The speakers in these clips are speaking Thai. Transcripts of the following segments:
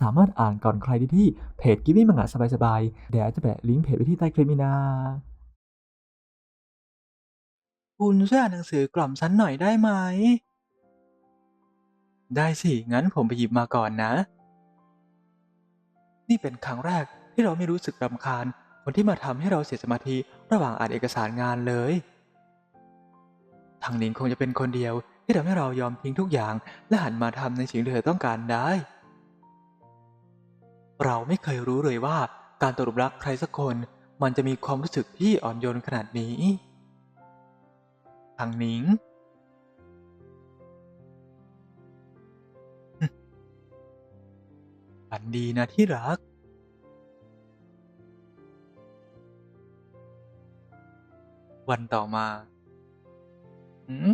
สามารถอ่านก่อนใครได้ที่เพจ g i v i n g มังงะสบายๆเดี๋ยวจะแปะลิงก์เพจไว้ที่ใต้คลิปนี้นะคุณช่วยอ่านหนังสือกล่อมฉันหน่อยได้ไหม ได้สิ งั้นผมไปหยิบมาก่อนนะ นี่เป็นครั้งแรกที่เราไม่รู้สึกรำคาญ คนที่มาทำให้เราเสียสมาธิระหว่างอ่านเอกสารงานเลย ทางหนิงคงจะเป็นคนเดียวที่ทำให้เรายอมทิ้งทุกอย่าง และหันมาทำในสิ่งที่เธอต้องการได้ เราไม่เคยรู้เลยว่าการตกลุมรักใครสักคน มันจะมีความรู้สึกที่อ่อนโยนขนาดนี้ทางนิงฝันดีนะที่รักวันต่อมาหืม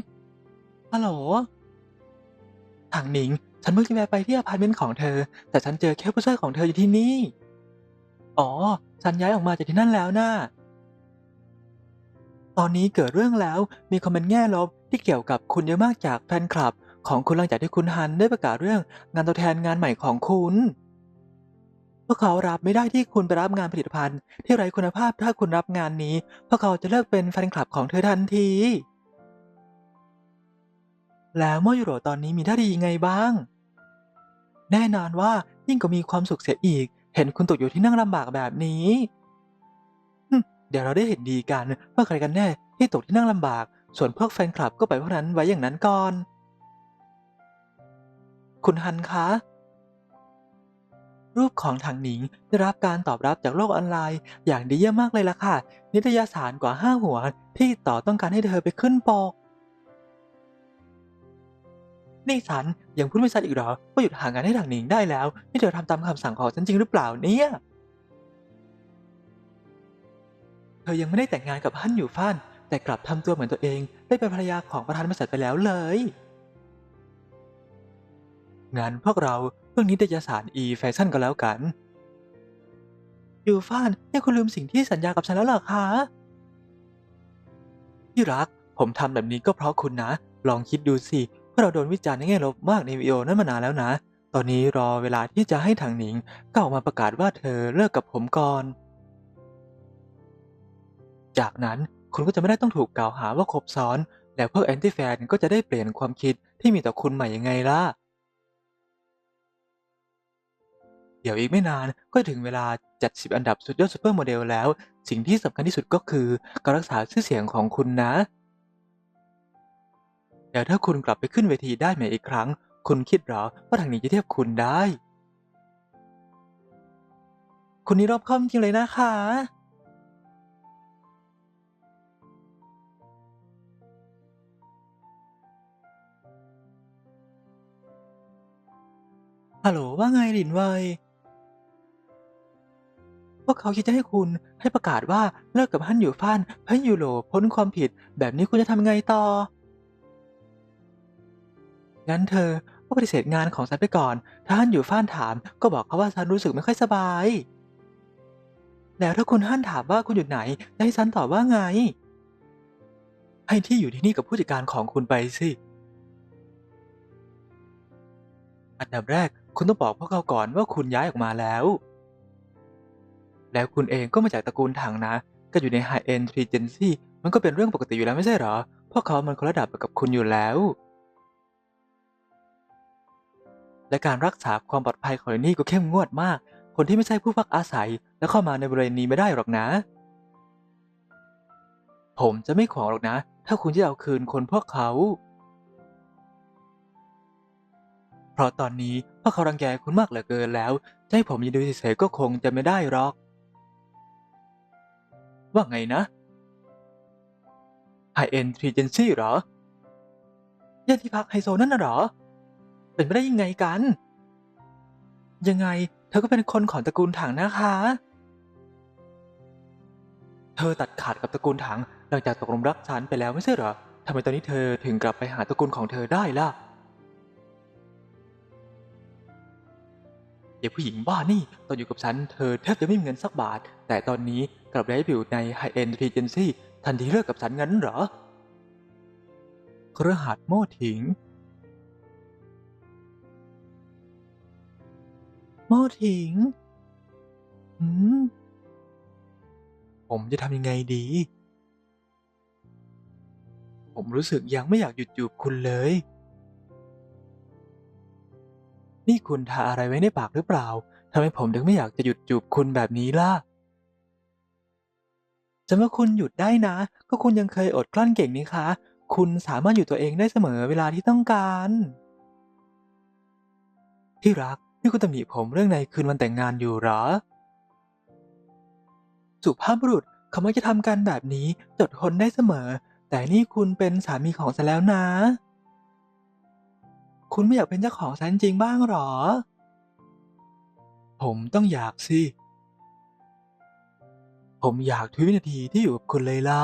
ฮัลโหลทางหนิง ฉันเพิ่งจะแวะไปที่อพาร์ตเมนต์ของเธอ แต่ฉันเจอแค่ผู้ช่วยของเธออยู่ที่นี่ อ๋อ ฉันย้ายออกมาจากที่นั่นแล้วนะ่าตอนนี้เกิดเรื่องแล้วมีคอมเมนต์แง่ลบที่เกี่ยวกับคุณเยอะมากจากแฟนคลับ ของคุณหลังจากที่คุณฮันได้ประกาศเรื่องงานตัวแทนงานใหม่ของคุณ พวกเขารับไม่ได้ที่คุณไปรับงานผลิตภัณฑ์ ที่ไร้คุณภาพถ้าคุณรับงานนี้ พวกเขาจะเลิกเป็นแฟนคลับของเธอทันที แล้วโมยูโรตอนนี้มีท่าทียังไงบ้าง แน่นอนว่ายิ่งกว่ามีความสุขเสียอีก เห็นคุณตกอยู่ที่นั่งลำบากแบบนี้เดี๋ยวเราได้เห็นดีกันว่าใครกันแน่ที่ตกที่นั่งลำบาก ส่วนพวกแฟนคลับก็ไปล่อยพวกนั้นไว้อย่างนั้นก่อน คุณฮันคะ รูปของถังหนิงได้รับการตอบรับจากโลกออนไลน์ อย่างดีเยี่ยมมากเลยล่ะค่ะ นิตยสารกว่าห้าหัวที่ต่อต้องการให้เธอไปขึ้นปก นี่สันยังพูดไม่ชัดอีกหรอว่าหยุดหางานให้ถังหนิงได้แล้ว นี่เธอทำตามคำสั่งของฉันจริงหรือเปล่าเนี่ยเธอยังไม่ได้แต่งงานกับฮั่นอยู่ฟ้านแต่กลับทำตัวเหมือนตัวเอง ได้เป็นภรรยาของประธานบริษัทไปแล้วเลยงั้นพวกเราเรื่องนิตยสารอีแฟชั่นก็แล้วกัน อยู่ฟานนี่คุณลืมสิ่งที่สัญญากับฉันแล้วเหรอคะที่รัก ผมทำแบบนี้ก็เพราะคุณนะ ลองคิดดูสิ ว่าเราโดนวิจารณ์ในแง่ลบมากในวิดีโอนั้นมานานแล้วนะ ตอนนี้รอเวลาที่จะให้ทางหนิงก็ออกมาประกาศว่าเธอเลิกกับผมก่อน จากนั้นคุณก็จะไม่ได้ต้องถูกกล่าวหาว่าคบซ้อน แล้วพวกแอนตี้แฟนก็จะได้เปลี่ยนความคิดที่มีต่อคุณใหม่ยังไงล่ะ เดี๋ยวอีกไม่นานก็ถึงเวลาจัด 10 อันดับสุดยอดซูเปอร์โมเดลแล้ว สิ่งที่สำคัญที่สุดก็คือการรักษาชื่อเสียงของคุณนะ เดี๋ยวถ้าคุณกลับไปขึ้นเวทีได้ใหม่อีกครั้ง คุณคิดหรอว่าทางนี้จะเทียบคุณได้คุณนี่รอบคอบจริงเลยนะคะ ฮัลโหลว่าไงหลินเวยพวกเขาคิดจะให้คุณให้ประกาศว่าเลิกกับฮั่นอยู่ฟ้านเพื่อยูโรพ้นความผิด แบบนี้คุณจะทำไงต่อ งั้นเธอก็ปฏิเสธงานของฉันไปก่อน ถ้าฮั่นอยู่ฟ้านถาม ก็บอกเขาว่าฉันรู้สึกไม่ค่อยสบาย แล้วถ้าคุณฮั่นถามว่าคุณอยู่ไหนจะให้ฉันตอบว่าไง ให้ที่อยู่ที่นี่กับผู้จัดการของคุณไปสิอันดับแรกคุณต้องบอกพวกเขาก่อนว่าคุณย้ายออกมาแล้ว แล้วคุณเองก็มาจากตระกูลถังนะ ก็อยู่ใน High End Regency มันก็เป็นเรื่องปกติอยู่แล้วไม่ใช่เหรอ พวกเขามันคนระดับกับคุณอยู่แล้ว และการรักษาความปลอดภัยของที่นี่ก็เข้มงวดมาก คนที่ไม่ใช่ผู้พักอาศัย และเข้ามาในบริเวณนี้ไม่ได้หรอกนะ ผมจะไม่ขอหรอกนะ ถ้าคุณจะเอาคืนคนพวกเขา เพราะตอนนี้พวกเขารังแกคุณมากเหลือเกินแล้วจะให้ผมยืนดูเฉยๆก็คงจะไม่ได้หรอก ว่าไงนะ High End Regency เหรอย่านที่พักไฮโซนั่นน่ะเหรอ เป็นไปได้ยังไงกัน ยังไงเธอก็เป็นคนของตระกูลถังนะคะ เธอตัดขาดกับตระกูลถังหลังจากตกลุมรักฉันไปแล้วไม่ใช่เหรอทำไมตอนนี้เธอถึงกลับไปหาตระกูลของเธอได้ล่ะเด็กผู้หญิงบ้านี่ตอนอยู่กับฉันเธอแทบจะไม่มีเงินสักบาท แต่ตอนนี้กลับได้ไปอยู่ใน High End Regency ทันทีเลิกกับฉันงั้นเหรอเครือหัดโม่ถิง มโม่ถิง อืม ผมจะทำยังไงดี ผมรู้สึกยังไม่อยากหยุดจูบคุณเลย นี่คุณทาอะไรไว้ในปากหรือเปล่าทำไมผมถึงไม่อยากจะหยุดจูบคุณแบบนี้ล่ะจะว่าคุณหยุดได้นะ ก็คุณยังเคยอดกลั้นเก่งนี่คะ คุณสามารถอยู่ตัวเองได้เสมอเวลาที่ต้องการ ที่รัก นี่คุณตำหนิผมเรื่องในคืนวันแต่งงานอยู่หรอ สุภาพบุรุษเขามักจะทำกันแบบนี้จดทนได้เสมอ แต่นี่คุณเป็นสามีของฉันแล้วนะ คุณไม่อยากเป็นเจ้าของฉันจริงบ้างหรอ ผมต้องอยากสิ ผมอยากทุกวินาทีที่อยู่กับคุณเลยล่ะ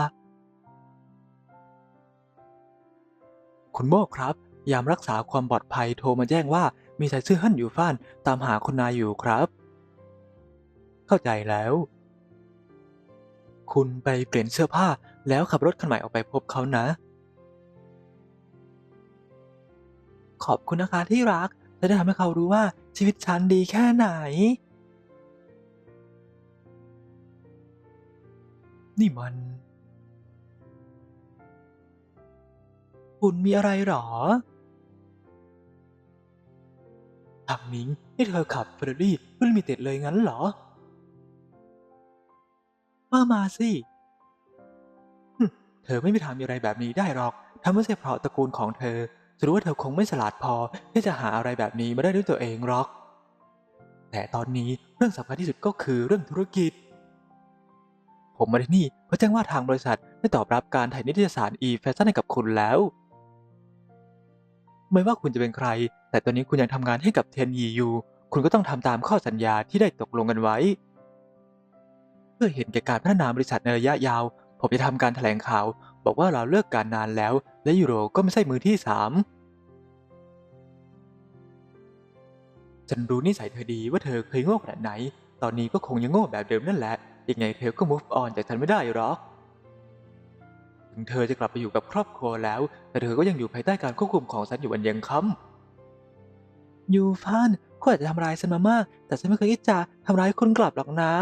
คุณโมกครับ ยามรักษาความปลอดภัยโทรมาแจ้งว่า มีชายชื่อฮั่นอยู่ฟ้านตามหาคุณนายอยู่ครับ เข้าใจแล้ว คุณไปเปลี่ยนเสื้อผ้าแล้วขับรถคันใหม่ออกไปพบเขานะ ขอบคุณนะคะที่รักจะได้ทำให้เขารู้ว่าชีวิตฉันดีแค่ไหน นี่มัน คุณมีอะไรหรอ ทางนิ้งนี่เธอขับเฟอร์รารี่รุ่นมิเต็ดเลยงั้นเหรอ ว่ามาสิเธอไม่มีทางมีอะไรแบบนี้ได้หรอกถ้าไม่ใช่เพราะตระกูลของเธอจะรู้ว่าเธอคงไม่ฉลาดพอที่จะหาอะไรแบบนี้มาได้ด้วยตัวเองหรอก แต่ตอนนี้เรื่องสำคัญที่สุดก็คือเรื่องธุรกิจ ผมมาที่นี่เพื่อแจ้งว่าทางบริษัทได้ตอบรับการถ่ายนิตยสาร e-fashion ให้กับคุณแล้ว ไม่ว่าคุณจะเป็นใคร แต่ตอนนี้คุณยังทำงานให้กับเทนยีอยู่ คุณก็ต้องทำตามข้อสัญญาที่ได้ตกลงกันไว้ เพื่อเห็นแก่การพัฒนาบริษัทในระยะยาว ผมจะทำการแถลงข่าว บอกว่าเราเลิกการนานแล้ว และยูโรก็ไม่ใช่มือที่สามฉันรู้นิสัยเธอดีว่าเธอเคยโง่ขนาดไหน ตอนนี้ก็คงยังโง่แบบเดิมนั่นแหละ ยังไงเธอก็ move on จากฉันไม่ได้หรอก ถึงเธอจะกลับไปอยู่กับครอบครัวแล้ว แต่เธอก็ยังอยู่ภายใต้การควบคุมของฉันอยู่วันยังค่ำ ยูฟานคุณอาจจะทำร้ายฉันมามาก แต่ฉันไม่เคยคิดจะทำร้ายคุณกลับหรอกนะ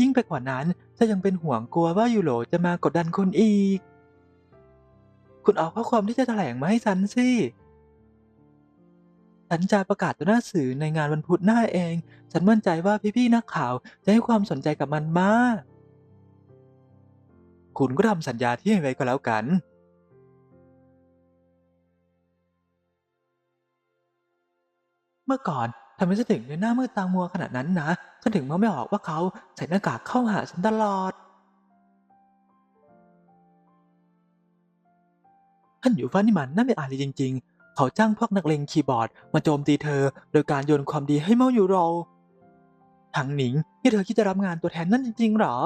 ยิ่งไปกว่านั้นฉันยังเป็นห่วงกลัวว่ายูโรจะมากดดันคุณอีก คุณเอาข้อความที่จะแถลงมาให้ฉันสิฉันจะประกาศต่อหน้าสื่อในงานวันพุธหน้าเอง ฉันมั่นใจว่าพี่ๆนักข่าวจะให้ความสนใจกับมันมาก คุณก็ทำสัญญาที่ให้ไว้ก็แล้วกัน เมื่อก่อนทำไมฉันถึงในหน้ามืดตามัวขนาดนั้นนะฉันถึงมองไม่ออกว่าเขาใส่หน้ากากเข้าหาฉันตลอด ท่านอยู่ฟ้านี่มันน่าเป็นอาลีจริง ๆ เขาจ้างพวกนักเลงคีย์บอร์ดมาโจมตีเธอ โดยการโยนความดีให้เมาอยูโราทางหนิงที่เธอคิดจะรับงานตัวแทนนั่นจริงๆหรอ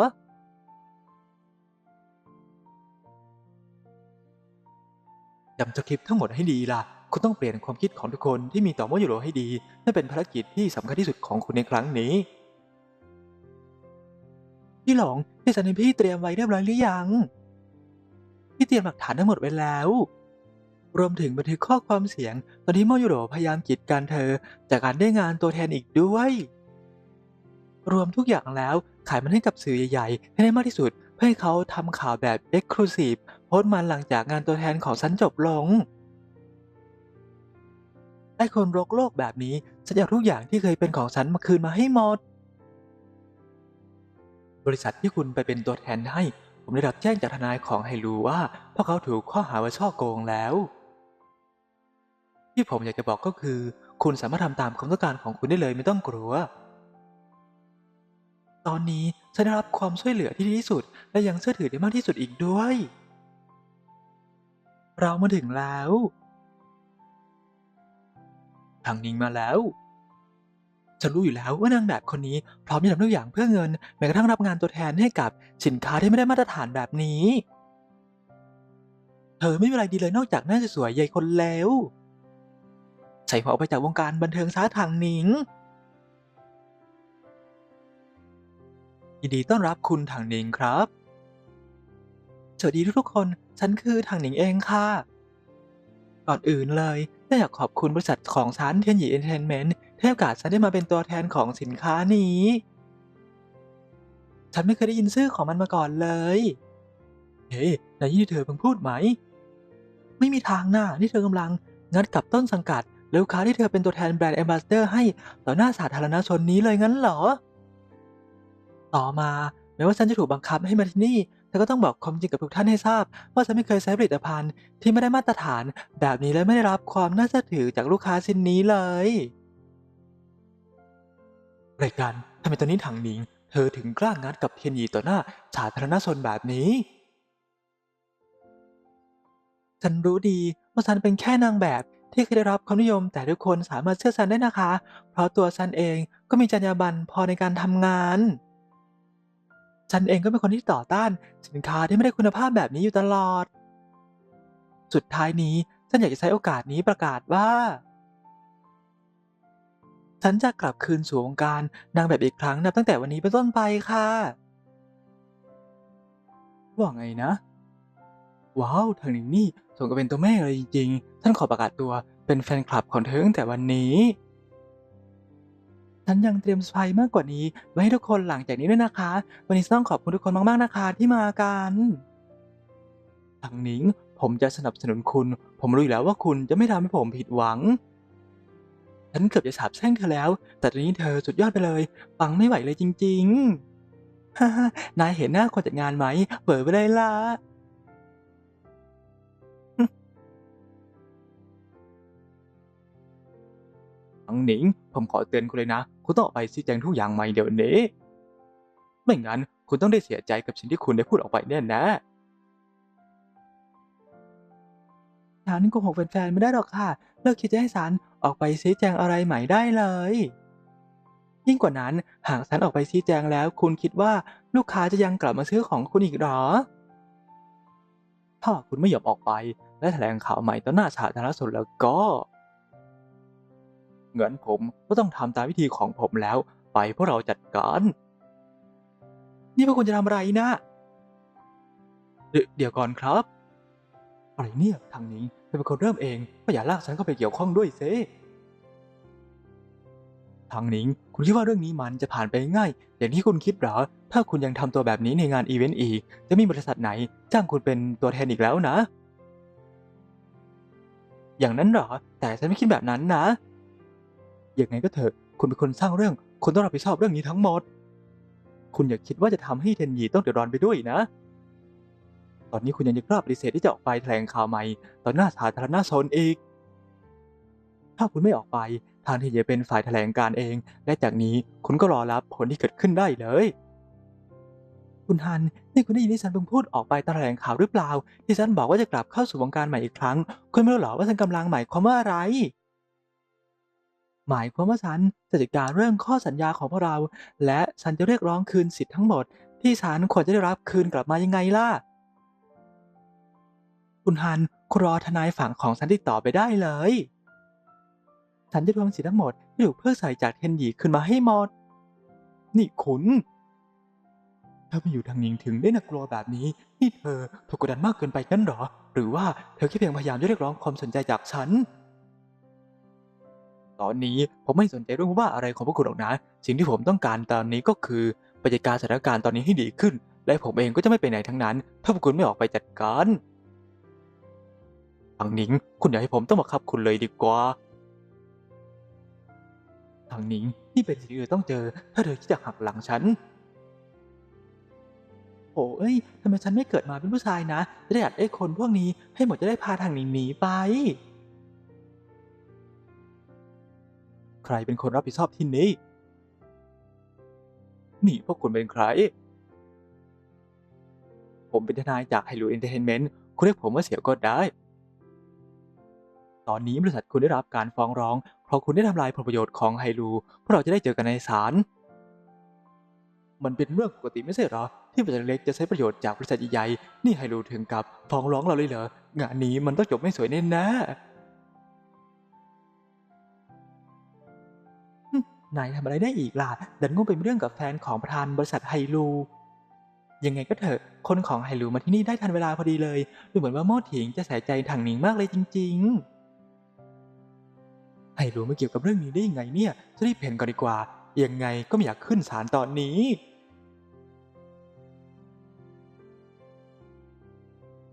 จำสคริปต์ทั้งหมดให้ดีล่ะ คุณต้องเปลี่ยนความคิดของทุกคนที่มีต่อโมยูโรให้ดีนั่นเป็นภารกิจที่สำคัญที่สุดของคุณในครั้งนี้ พี่หลงที่สันนิพี่เตรียมไว้เรียบร้อยหรือยัง พี่เตรียมหลักฐานทั้งหมดไว้แล้ว รวมถึงบันทึกข้อความเสียง ตอนที่โมยูโรพยายามกีดกันเธอ จากการได้งานตัวแทนอีกด้วย รวมทุกอย่างแล้วขายมันให้กับสื่อใหญ่ๆให้ได้มากที่สุด เพื่อให้เขาทำข่าวแบบ Exclusive โพสต์มันหลังจากงานตัวแทนของฉันจบลง ไอ้คนรกโลกแบบนี้ฉันอยากทุกอย่างที่เคยเป็นของฉันมาคืนมาให้หมด บริษัทที่คุณไปเป็นตัวแทนให้ ผมได้รับแจ้งจากทนายของไฮรูว่าพวกเขาถูกข้อหาว่าช่อโกงแล้ว ที่ผมอยากจะบอกก็คือ คุณสามารถทำตามความต้องการของคุณได้เลยไม่ต้องกลัว ตอนนี้ฉันได้รับความช่วยเหลือที่ดีที่สุด และยังเชื่อถือได้มากที่สุดอีกด้วย เรามาถึงแล้ว ทางนิงมาแล้วฉันรู้อยู่แล้วว่านางแบบคนนี้พร้อมจะทำทุกอย่างเพื่อเงินแม้กระทั่งรับงานตัวแทนให้กับสินค้าที่ไม่ได้มาตรฐานแบบนี้ เธอไม่มีอะไรดีเลยนอกจากหน้าสวยใหญ่คนแล้วใส่หัวออกไปจากวงการบันเทิงซะทางนิงยินดีต้อนรับคุณทางนิงครับ สวัสดีทุกๆคน ฉันคือทางนิงเองค่ะ ก่อนอื่นเลยฉันอยากขอบคุณบริษัทของฉันเทียนหยีเอนเตอร์เทนเมนต์ให้โอกาสฉันได้มาเป็นตัวแทนของสินค้านี้ ฉันไม่เคยได้ยินชื่อของมันมาก่อนเลย เฮ้นายที่เธอเพิ่งพูดไหม ไม่มีทางหน้าที่เธอกำลังงัดกับต้นสังกัดและลูกค้าที่เธอเป็นตัวแทนแบรนด์แอมบาสเดอร์ให้ต่อหน้าสาธารณชนนี้เลยงั้นเหรอ ต่อมาแม้ว่าฉันจะถูกบังคับให้มาที่นี่ เธอก็ต้องบอกความจริงกับทุกท่านให้ทราบ ว่าฉันไม่เคยใช้ผลิตภัณฑ์ที่ไม่ได้มาตรฐาน แบบนี้และไม่ได้รับความน่าเชื่อถือจากลูกค้าชิ้นนี้เลยรายการทำไมตอนนี้ถังหนิง เธอถึงกล้างัดกับเทียนหยีต่อหน้าสาธารณชนแบบนี้ ฉันรู้ดีว่าฉันเป็นแค่นางแบบที่เคยได้รับความนิยมแต่ทุกคนสามารถเชื่อฉันได้นะคะ เพราะตัวฉันเองก็มีจรรยาบรรณพอในการทำงาน ฉันเองก็เป็นคนที่ต่อต้านสินค้าที่ไม่ได้คุณภาพแบบนี้อยู่ตลอด สุดท้ายนี้ฉันอยากจะใช้โอกาสนี้ประกาศว่า ฉันจะกลับคืนสู่วงการนางแบบอีกครั้งนับตั้งแต่วันนี้เป็นต้นไปค่ะว่าไงนะ ว้าวทางนี้นี่สมกับเป็นตัวแม่เลยจริงๆ ท่านขอประกาศตัวเป็นแฟนคลับของเธอตั้งแต่วันนี้ ฉันยังเตรียมเซอร์ไพรส์มากกว่านี้ ไว้ให้ทุกคนหลังจากนี้ด้วยนะคะ วันนี้ต้องขอบคุณทุกคนมากๆนะคะที่มากันทางนิงผมจะสนับสนุนคุณ ผมรู้อยู่แล้วว่าคุณจะไม่ทำให้ผมผิดหวัง ฉันเกือบจะสาบแช่งเธอแล้ว แต่ตอนนี้เธอสุดยอดไปเลยฟังไม่ไหวเลยจริงๆฮ่าๆนายเห็นหน้าคนจัดงานไหม เปิดไปเลยล่ะ อังหนิง ผมขอเตือนคุณเลยนะ คุณต้องออกไปชี้แจงทุกอย่างใหม่เดี๋ยวนี้ ไม่งั้นคุณต้องได้เสียใจกับสิ่งที่คุณได้พูดออกไปแน่แน่ฉันโกหกแฟนๆไม่ได้หรอกค่ะ เลิกคิดจะให้ฉันออกไปชี้แจงอะไรใหม่ได้เลย ยิ่งกว่านั้นหากฉันออกไปชี้แจงแล้ว คุณคิดว่าลูกค้าจะยังกลับมาซื้อของคุณอีกหรอ ถ้าคุณไม่ยอมออกไปและแถลงข่าวใหม่ต่อหน้าสาธารณชนแล้วก็ งั้นผมก็ต้องทำตามวิธีของผมแล้ว ไปพวกเราจัดการ นี่พวกคุณจะทำอะไรนะเดเดี๋ยวก่อนครับ อะไรเนี่ยทางนี้เธอเป็นคนเริ่มเองก็อย่าลากฉันเข้าไปเกี่ยวข้องด้วยเซทางนิ้งคุณคิดว่าเรื่องนี้มันจะผ่านไปง่าย อย่างที่คุณคิดหรอ ถ้าคุณยังทำตัวแบบนี้ในงานอีเวนต์อีก จะมีบริษัทไหน จ้างคุณเป็นตัวแทนอีกแล้วนะ อย่างนั้นเหรอ แต่ฉันไม่คิดแบบนั้นนะ ยังไงก็เถอะ คุณเป็นคนสร้างเรื่อง คุณต้องรับผิดชอบเรื่องนี้ทั้งหมด คุณอย่าคิดว่าจะทำให้เทนยีต้องเดือดร้อนไปด้วยนะ ตอนนี้คุณยังจะกล้าปฏิเสธที่จะออกไปแถลงข่าวใหม่ต่อหน้าสาธารณชนอีก ถ้าคุณไม่ออกไป ทางที่จะเป็นฝ่ายแถลงการเอง และจากนี้คุณก็รอรับผลที่เกิดขึ้นได้เลย คุณฮัน นี่คุณได้ยินที่ฉันเพิ่งพูดออกไปตแถลงข่าวหรือเปล่า ที่ฉันบอกว่าจะกลับเข้าสู่วงการใหม่อีกครั้ง คุณไม่รู้หรอว่าฉันกำลังหมายความว่าอะไร หมายความว่าฉันจะจัดการเรื่องข้อสัญญาของพวกเรา และฉันจะเรียกร้องคืนสิทธิ์ทั้งหมด ที่ฉันควรจะได้รับคืนกลับมายังไงล่ะ คุณฮันคุณรอทนายฝั่งของฉันติดต่อไปได้เลย ฉันจะทวงสิทธิ์ทั้งหมดที่ถูกเพิกใส่จากเทนหยีคืนมาให้หมด นี่คุณเธอมาอยู่ทางนิงถึงได้น่ากลัวแบบนี้ นี่เธอถูกกดดันมากเกินไปงั้นหรอ หรือว่าเธอแค่เพียงพยายามจะเรียกร้องความสนใจจากฉัน ตอนนี้ผมไม่สนใจเรื่องว่าอะไรของพวกคุณหรอกนะ สิ่งที่ผมต้องการตอนนี้ก็คือปจัดการสถานการณ์ตอนนี้ให้ดีขึ้น และผมเองก็จะไม่ไปไหนทั้งนั้น ถ้าพวกคุณไม่ออกไปจัดการทางนิง คุณอย่าให้ผมต้องมาคับคุณเลยดีกว่าทางนิงนี่เป็นสิ่งที่เธอต้องเจอ ถ้าเธอคิดจะหักหลังฉันโอ้เอ้ยทำไมฉันไม่เกิดมาเป็นผู้ชายนะจะได้อัดไอ้คนพวกนี้ให้หมดจะได้พาทางนิงหนีไป ใครเป็นคนรับผิดชอบที่นี้นี่พวกคุณเป็นใคร ผมเป็นทนายจากไฮรูเอนเตอร์เทนเมนต์คุณเรียกผมว่าเสี่ยวก็ได้ ตอนนี้บริษัทคุณได้รับการฟ้องร้อง เพราะคุณได้ทำลายผลประโยชน์ของไฮรูพวกเราจะได้เจอกันในศาลมันเป็นเรื่องปกติไม่ใช่หรอ ที่บริษัทเล็กจะใช้ประโยชน์จากบริษัทใหญ่ๆนี่ไฮรูถึงกับฟ้องร้องเราเลยเหรองานนี้มันต้องจบไม่สวยแน่แน่ๆ นายทำอะไรได้อีกล่ะ ดันงงเป็นเรื่องกับแฟนของประธานบริษัทไฮรูยังไงก็เถอะ คนของไฮรูมาที่นี่ได้ทันเวลาพอดีเลย ดูเหมือนว่าโมถิงจะใส่ใจถังหนิงมากเลยจริงๆให้รู้ไม่เกี่ยวกับเรื่องนี้ได้ยังไงเนี่ย จะรีบเห็นก่อนดีกว่า ยังไงก็ไม่อยากขึ้นศาลตอนนี้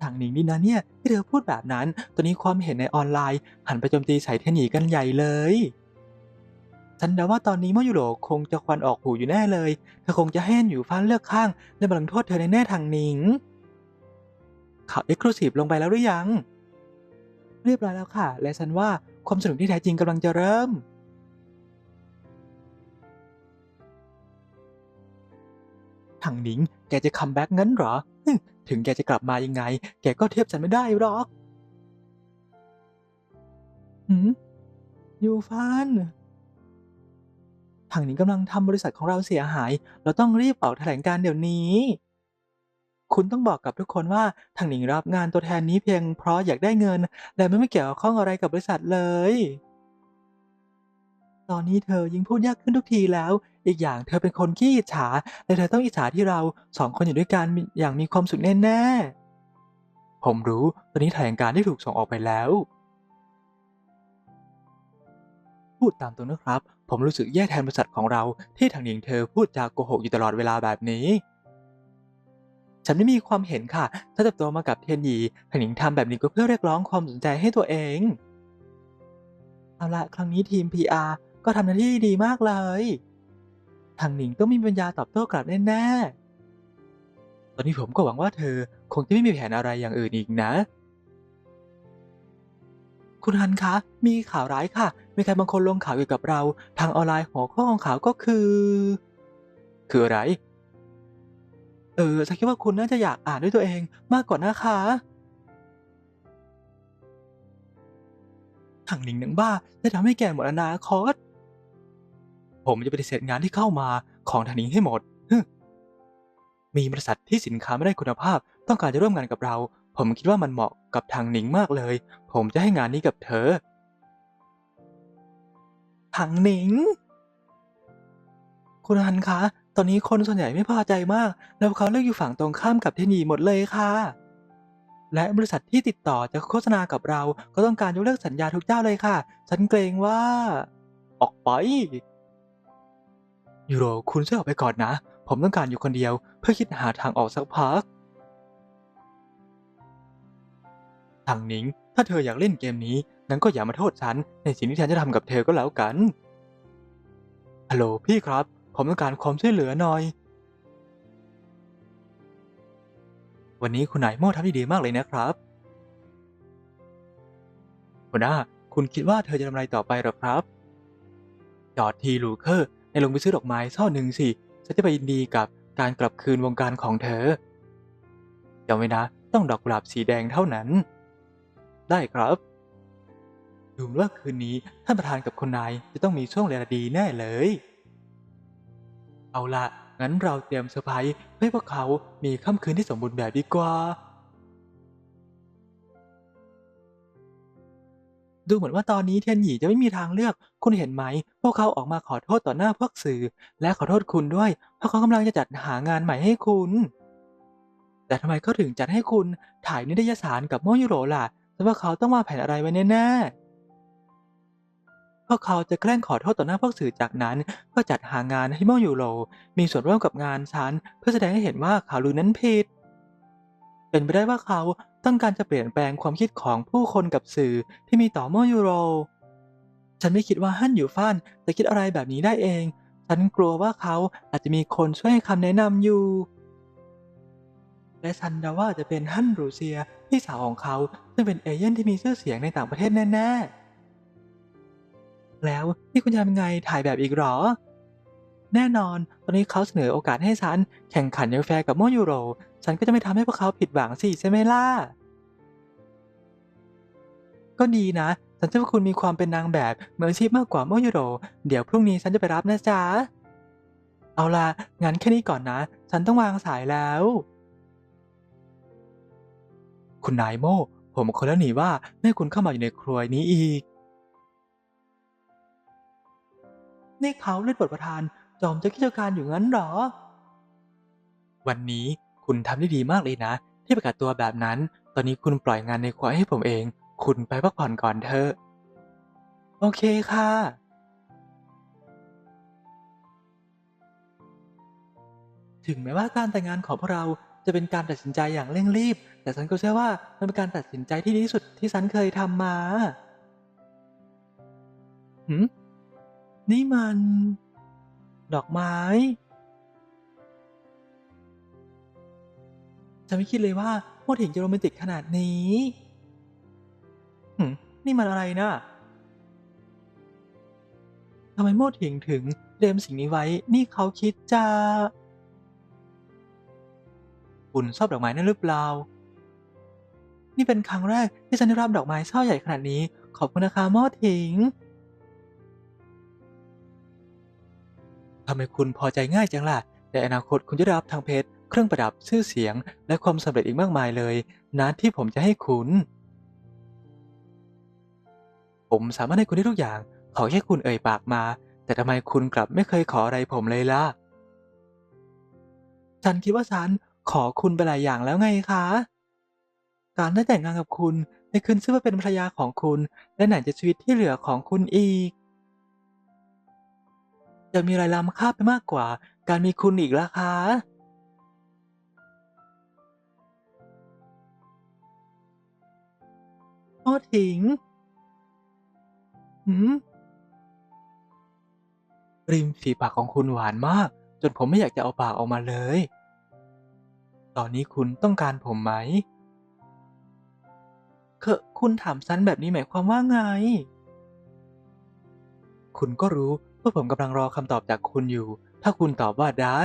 ทางหนิงนี่นะเนี่ยที่เธอพูดแบบนั้น ตอนนี้ความเห็นในออนไลน์ หันไปโจมตีใส่เทยนหยีกันใหญ่เลย ฉันเดาว่าตอนนี้โมยุโรคงจะควันออกหูอยู่แน่เลย เธอคงจะให้นอยู่ฟ้านเลือกข้าง และบังโทษเธอในแน่ทางหนิงข่าวเอ็กซ์คลูซีฟลงไปแล้วหรือยัง เรียบร้อยแล้วค่ะ และฉันว่าความสนุกที่แท้จริงกำลังจะเริ่มทางหนิง แกจะคัมแบ็กงั้นเหรอ ถึงแกจะกลับมายังไง แกก็เทียบฉันไม่ได้หรอก หืมยูฟาน ทางหนิงกำลังทำบริษัทของเราเสียหาย เราต้องรีบออกแถลงการเดี๋ยวนี้ คุณต้องบอกกับทุกคนว่าทางหนิงรับงานตัวแทนนี้เพียงเพราะอยากได้เงิน และไม่ไม่เกี่ยวข้องอะไรกับบริษัทเลย ตอนนี้เธอยิ่งพูดยากขึ้นทุกทีแล้ว อีกอย่างเธอเป็นคนขี้อิจฉา และเธอต้องอิจฉาที่เราสองคนอยู่ด้วยกันอย่างมีความสุขแน่ๆ ผมรู้ ตอนนี้แถลงการได้ถูกส่งออกไปแล้ว พูดตามตรงนะครับ ผมรู้สึกแย่แทนบริษัทของเราที่ทางหนิงเธอพูดจาโกหกอยู่ตลอดเวลาแบบนี้ ฉันไม่มีความเห็นค่ะถ้าเติบโตมากับเทียนหยีทางหนิงทำแบบนี้ก็เพื่อเรียกร้องความสนใจให้ตัวเอง เอาละครั้งนี้ทีม PR ก็ทำหน้าที่ดีมากเลยทางหนิงต้องมีปัญญาตอบโต้กลับแน่ๆ ตอนนี้ผมก็หวังว่าเธอคงจะไม่มีแผนอะไรอย่างอื่นอีกนะ คุณฮันคะ มีข่าวร้ายค่ะ มีใครบางคนลงข่าวเกี่ยวกับเรา ทางออนไลน์หัวข้อของข่าวก็คือ คืออะไร เออฉันคิดว่าคุณน่าจะอยากอ่านด้วยตัวเองมากกว่านะคะทางหนิงหนังบ้าได้ทำให้แกหมดอนาคตผมจะปฏิเสธงานที่เข้ามาของทางหนิงให้หมดมีบริษัทที่สินค้าไม่ได้คุณภาพ ต้องการจะร่วมงานกับเรา ผมคิดว่ามันเหมาะกับทางหนิงมากเลย ผมจะให้งานนี้กับเธอ ทางหนิง คุณฮันคะ ตอนนี้คนส่วนใหญ่ไม่พอใจมาก แล้วเขาเลือกอยู่ฝั่งตรงข้ามกับเทนีหมดเลยค่ะ และบริษัทที่ติดต่อจะโฆษณากับเรา ก็ต้องการยกเลิกสัญญาทุกเจ้าเลยค่ะ ฉันเกรงว่า ออกไป ยูโรคุณช่วยออกไปก่อนนะ ผมต้องการอยู่คนเดียว เพื่อคิดหาทางออกสักพักทางหนิง ถ้าเธออยากเล่นเกมนี้งั้นก็อย่ามาโทษฉัน ในสิ่งที่ฉันจะทำกับเธอก็แล้วกัน ฮัลโหลพี่ครับ ผมต้องการความช่วยเหลือหน่อย วันนี้คุณนายโม่ทำได้ดีมากเลยนะครับหัวหน้า คุณคิดว่าเธอจะทำอะไรต่อไปหรอครับ จอดทีลูเคอร์ในลงไปซื้อดอกไม้ช่อหนึ่งสิฉันจะไปยินดีกับการกลับคืนวงการของเธอจำไว้นะ ต้องดอกกุหลาบสีแดงเท่านั้น ได้ครับ ดูเหมือนว่าคืนนี้ท่านประธานกับคุณนายจะต้องมีช่วงเวลาดีแน่เลย เอาละงั้นเราเตรียมเซอร์ไพรส์ให้พวกเขามีค่ำคืนที่สมบูรณ์แบบดีกว่า ดูเหมือนว่าตอนนี้เทียนหยีจะไม่มีทางเลือก คุณเห็นไหม พวกเขาออกมาขอโทษต่อหน้าพวกสื่อ และขอโทษคุณด้วย เพราะเขากำลังจะจัดหางานใหม่ให้คุณ แต่ทำไมเขาถึงจัดให้คุณถ่ายนิตยสารกับโมยุโรล่ะแปลว่าเขาต้องวางแผนอะไรไว้แน่ๆ วกเขาจะแกล้งขอโทษต่อหน้าพวกสื่อจากนั้น ก็จัดหางานให้โมยูโร มีส่วนร่วมกับงานฉันเพื่อแสดงให้เห็นว่าข่าวลือนั้นผิด เป็นไปได้ว่าเขาต้องการจะเปลี่ยนแปลงความคิดของผู้คนกับสื่อที่มีต่อโมยูโร ฉันไม่คิดว่าฮั่นอยู่ฟ้านจะคิดอะไรแบบนี้ได้เอง ฉันกลัวว่าเขาอาจจะมีคนช่วยให้คำแนะนำอยู่ และฉันเดาว่าจะเป็นฮั่นรูเซียพี่สาวของเขาซึ่งเป็นเอเย่นที่มีชื่อเสียงในต่างประเทศแน่ๆ แล้วนี่คุณจะทำยังไงถ่ายแบบอีกหรอ แน่นอน ตอนนี้เขาเสนอโอกาสให้ฉัน แข่งขันในแฟร์กับโมยูโร ฉันก็จะไม่ทำให้พวกเขาผิดหวังสิใช่ไหมล่ะ ก็ดีนะ ฉันเชื่อว่าคุณมีความเป็นนางแบบมืออาชีพมากกว่าโมยูโร เดี๋ยวพรุ่งนี้ฉันจะไปรับนะจ๊ะ เอาล่ะ งั้นแค่นี้ก่อนนะ ฉันต้องวางสายแล้ว คุณนายโมผมคนแล้วหนีว่าไม่คุณเข้ามาอยู่ในครัวนี้อีก นี่เขาเล่นบทประธาน จอมเจ้ากิจการอยู่งั้นเหรอ วันนี้คุณทำได้ดีมากเลยนะ ที่ประกาศตัวแบบนั้น ตอนนี้คุณปล่อยงานในครัวให้ผมเอง คุณไปพักผ่อนก่อนเถอะโอโอเคค่ะถึงแม้ว่าการแต่งงานของพวกเราจะเป็นการตัดสินใจอย่างเร่งรีบ แต่ฉันก็เชื่อว่ามันเป็นการตัดสินใจที่ดีที่สุดที่ฉันเคยทำมาหืม นี่มัน ดอกไม้ ฉันไม่คิดเลยว่าโมถิงจะโรแมนติกขนาดนี้หืมนี่มันอะไรนะทำไมโมถิงถึงเตรียมสิ่งนี้ไว้ นี่เขาคิดจะ คุณชอบดอกไม้นั่นหรือเปล่า นี่เป็นครั้งแรกที่ฉันได้รับดอกไม้ช่อใหญ่ขนาดนี้ ขอบคุณนะคะโมถิง ทำไมคุณพอใจง่ายจังล่ะ ในอนาคตคุณจะได้รับทางเพชร เครื่องประดับชื่อเสียง และความสำเร็จอีกมากมายเลยนะที่ผมจะให้คุณ ผมสามารถให้คุณได้ทุกอย่าง ขอแค่คุณเอ่ยปากมา แต่ทำไมคุณกลับไม่เคยขออะไรผมเลยล่ะ ฉันคิดว่าฉันขอคุณไปหลายอย่างแล้วไงคะ การได้แต่งงานกับคุณได้ขึ้นชื่อว่าเป็นภรรยาของคุณ และไหนจะชีวิตที่เหลือของคุณอีก จะมีอะไรล้ำค่าไปมากกว่า การมีคุณอีกล่ะคะโอ้ถิงหืมริมฝีปากของคุณหวานมาก จนผมไม่อยากจะเอาปากออกมาเลย ตอนนี้คุณต้องการผมไหมเคคุณถามฉันแบบนี้หมายความว่าไง คุณก็รู้ พว่าผมกำลังรอคำตอบจากคุณอยู่ ถ้าคุณตอบว่าได้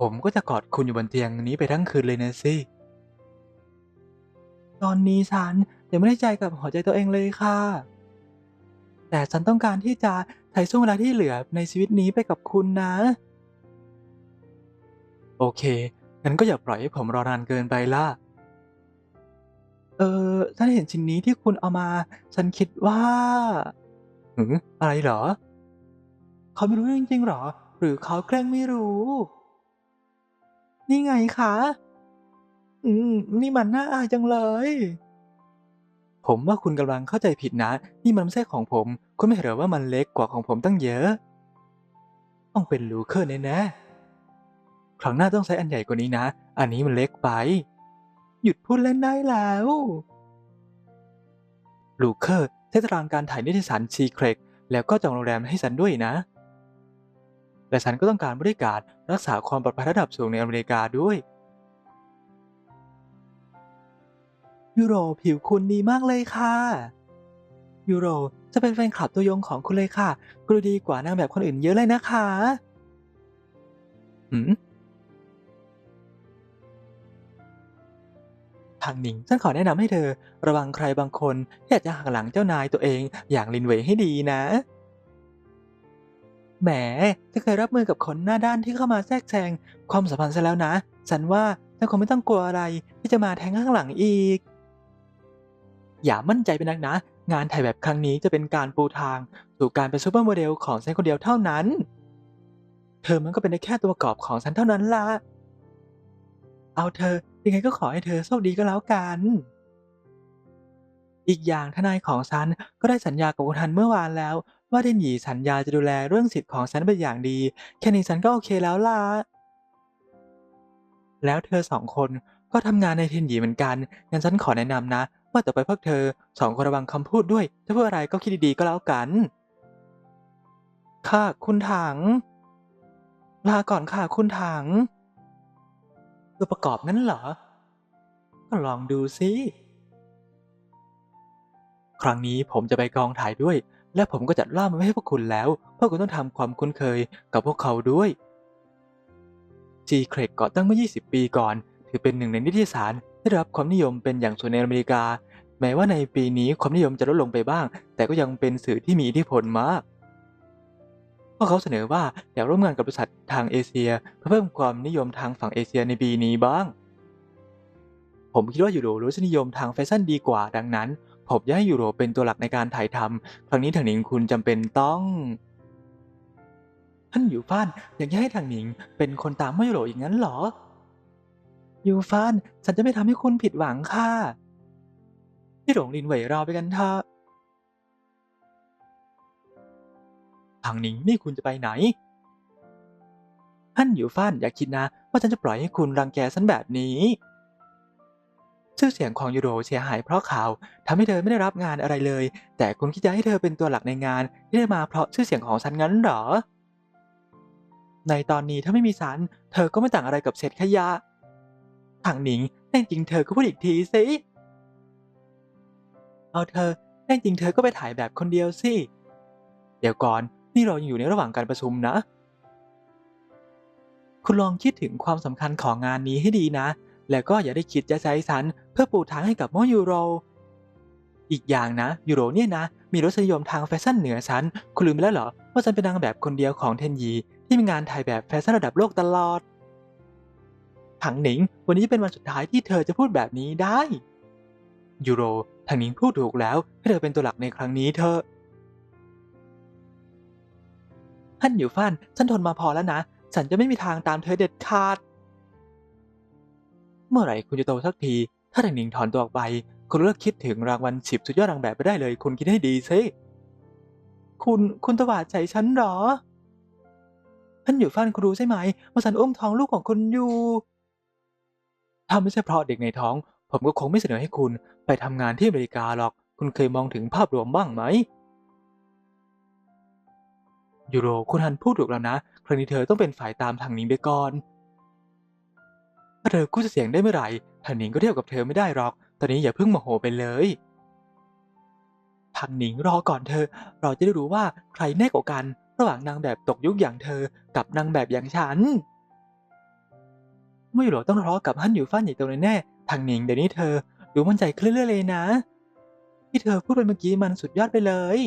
ผมก็จะกอดคุณอยู่บนเตียงนี้ไปทั้งคืนเลยนะสิ ตอนนี้ฉันยังไม่ได้ใจกับหัวใจตัวเองเลยค่ะ แต่ฉันต้องการที่จะใช้ช่วงเวลาที่เหลือในชีวิตนี้ไปกับคุณนะ โอเค งั้นก็อย่าปล่อยให้ผมรอนานเกินไปล่ะ เออฉันเห็นชิ้นนี้ที่คุณเอามา ฉันคิดว่า หืออะไรเหรอ เขาไม่รู้จริงๆหรอ หรือเขาแกล้งไม่รู้ นี่ไงคะ อืม นี่มันน่าอายจังเลย ผมว่าคุณกำลังเข้าใจผิดนะ นี่มันไม่ใช่ของผม คุณไม่เห็นเหรอว่ามันเล็กกว่าของผมตั้งเยอะ ต้องเป็นลูเคอร์แน่ๆครั้งหน้าต้องใช้อันใหญ่กว่านี้นะ อันนี้มันเล็กไป หยุดพูดเล่นได้แล้ว ลูเคอร์ ใช้ตารางการถ่ายนิตยสารชีเครกแล้วก็จองโรงแรมให้ฉันด้วยนะ และฉันก็ต้องการบริการรักษาความปลอดภัยระดับสูงในอเมริกาด้วย ยูโรผิวคุณดีมากเลยค่ะ ยูโรจะเป็นแฟนคลับตัวยงของคุณเลยค่ะ คุณดีกว่านางแบบคนอื่นเยอะเลยนะคะหืม ทางหนิง ฉันขอแนะนำให้เธอ ระวังใครบางคนที่อากจะหักหลังเจ้านายตัวเองอย่างลินเวยให้ดีนะ แหมจะเคยรับมือกับคนหน้าด้านที่เข้ามาแทรกแซงความสัมพันธ์ซะแล้วนะ ฉันว่าเธอคงไม่ต้องกลัวอะไรที่จะมาแทงข้างหลังอีก อย่ามั่นใจไปนักนะ งานถ่ายแบบครั้งนี้จะเป็นการปูทางสู่การเป็นซูเปอร์โมเดลของฉันคนเดียวเท่านั้น เธอมันก็เป็นได้แค่ตัวประกอบของฉันเท่านั้นละเอาเธอ ยังไงก็ขอให้เธอโชคดีก็แล้วกัน อีกอย่างทนายของฉันก็ได้สัญญากับคุณทันเมื่อวานแล้ว ว่าเดนหยีสัญญาจะดูแลเรื่องสิทธิ์ของฉันเป็นอย่างดี แค่นี้ฉันก็โอเคแล้วล่ะ แล้วเธอสองคนก็ทำงานในเทนหยีเหมือนกัน งั้นฉันขอแนะนำนะ ว่าต่อไปพวกเธอสองคนระวังคำพูดด้วย ถ้าพูดอะไรก็คิดดีๆก็แล้วกัน ค่ะคุณถัง ลาก่อนค่ะคุณถัง ตัวประกอบนั้นเหรอ ก็ลองดูสิครั้งนี้ผมจะไปกองถ่ายด้วย และผมก็จัดล่ามมาให้พวกคุณแล้วพวกคุณต้องทำความคุ้นเคยกับพวกเขาด้วยจีเครกก่อตั้งเมื่อ 20 ปีก่อน ถือเป็นหนึ่งในนิตยสารที่ได้รับความนิยมเป็นอย่างสูงในอเมริกา แม้ว่าในปีนี้ความนิยมจะลดลงไปบ้าง แต่ก็ยังเป็นสื่อที่มีอิทธิพลมาก พวกเขาเสนอว่าอยากร่วมงานกับบริษัททางเอเชีย เพื่อเพิ่มความนิยมทางฝั่งเอเชียในปีนี้บ้าง ผมคิดว่ายูโรรู้สนิยมทางแฟชั่นดีกว่าดังนั้น ผมอยากให้ยูโรเป็นตัวหลักในการถ่ายทำครั้งนี้ทางหนิงคุณจำเป็นต้อง ท่านอยู่ฟ้านอยากให้ทางหนิง เป็นคนตามไม่ยูโรอย่างนั้นเหรอยูฟ้านฉันจะไม่ทำให้คุณผิดหวังค่ะพี่หลงลินเหวยเราไปกันเถอะ ทางหนิงนี่คุณจะไปไหนฮั่นอยู่ฟ้านอย่าคิดนะ ว่าฉันจะปล่อยให้คุณรังแกฉันแบบนี้ชื่อเสียงของยูโรเสียหายเพราะข่าวทำให้เธอไม่ได้รับงานอะไรเลย แต่คุณคิดจะให้เธอเป็นตัวหลักในงานที่ได้มาเพราะชื่อเสียงของฉันงั้นเหรอ ในตอนนี้ถ้าไม่มีฉันเธอก็ไม่ต่างอะไรกับเศษขยะทางหนิงแน่จริงเธอก็พูดอีกทีสิเอาเธอแน่จริงเธอก็ไปถ่ายแบบคนเดียวสิ เดี๋ยวก่อน นี่เรายังอยู่ในระหว่างการประชุมนะ คุณลองคิดถึงความสำคัญของงานนี้ให้ดีนะ แล้วก็อย่าได้คิดจะใช้ฉันเพื่อปูทางให้กับมอยูโร อีกอย่างนะยูโรเนี่ยนะ มีรสนิยมทางแฟชั่นเหนือฉัน คุณลืมไปแล้วเหรอ ว่าฉันเป็นนางแบบคนเดียวของเทนยี ที่มีงานถ่ายแบบแฟชั่นระดับโลกตลอด ถังหนิง วันนี้เป็นวันสุดท้ายที่เธอจะพูดแบบนี้ได้ยูโรทางหนิงพูดถูกแล้วให้เธอเป็นตัวหลักในครั้งนี้เธอ ฮั่นอยู่ฟันฉันทนมาพอแล้วนะ ฉันจะไม่มีทางตามเธอเด็ดขาด เมื่อไหร่คุณจะโตสักที ถ้าทางหนิงถอนตัวออกไป คุณเลิกคิดถึงรางวัลสิบสุดยอดนางแบบไปได้เลย คุณคิดให้ดีสิคุณคุณตวาดใจฉันหรอท่านอยู่ฟันคุณรู้ใช่ไหมว่าฉันอุ้มท้องลูกของคุณอยู่ ถ้าไม่ใช่เพราะเด็กในท้อง ผมก็คงไม่เสนอให้คุณไปทำงานที่อเมริกาหรอก คุณเคยมองถึงภาพรวมบ้างไหม ยูโรคุณฮันพูดถูกแล้วนะ ครั้งนี้เธอต้องเป็นฝ่ายตามทางหนิงไปก่อนถ้าเธอกู้เสียงได้เมื่อไหร่ทางหนิงก็เทียบกับเธอไม่ได้หรอก ตอนนี้อย่าเพิ่งโมโหไปเลยทางหนิงรอก่อนเธอ เราจะได้รู้ว่าใครแน่กว่ากัน ระหว่างนางแบบตกยุคอย่างเธอ กับนางแบบอย่างฉันไม่หรอกต้องทะเลาะกับฮั่นอยู่ฟ้านใหญ่โตแน่ทางหนิงเดี๋ยวนี้เธอดูมั่นใจขึ้นเรื่อยๆเลยนะ ที่เธอพูดไปเมื่อกี้มันสุดยอดไปเลย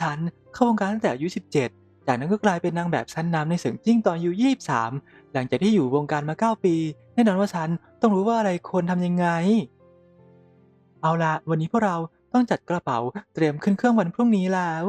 ฉันเข้าวงการตั้งแต่อายุ 17 จากนั้นก็กลายเป็นนางแบบชั้นนำในเสิงจิ้งตอนอายุ 23 หลังจากที่อยู่วงการมา 9 ปี แน่นอนว่าฉันต้องรู้ว่าอะไรควรทำยังไง เอาละวันนี้พวกเราต้องจัดกระเป๋าเตรียมขึ้นเครื่องวันพรุ่งนี้แล้ว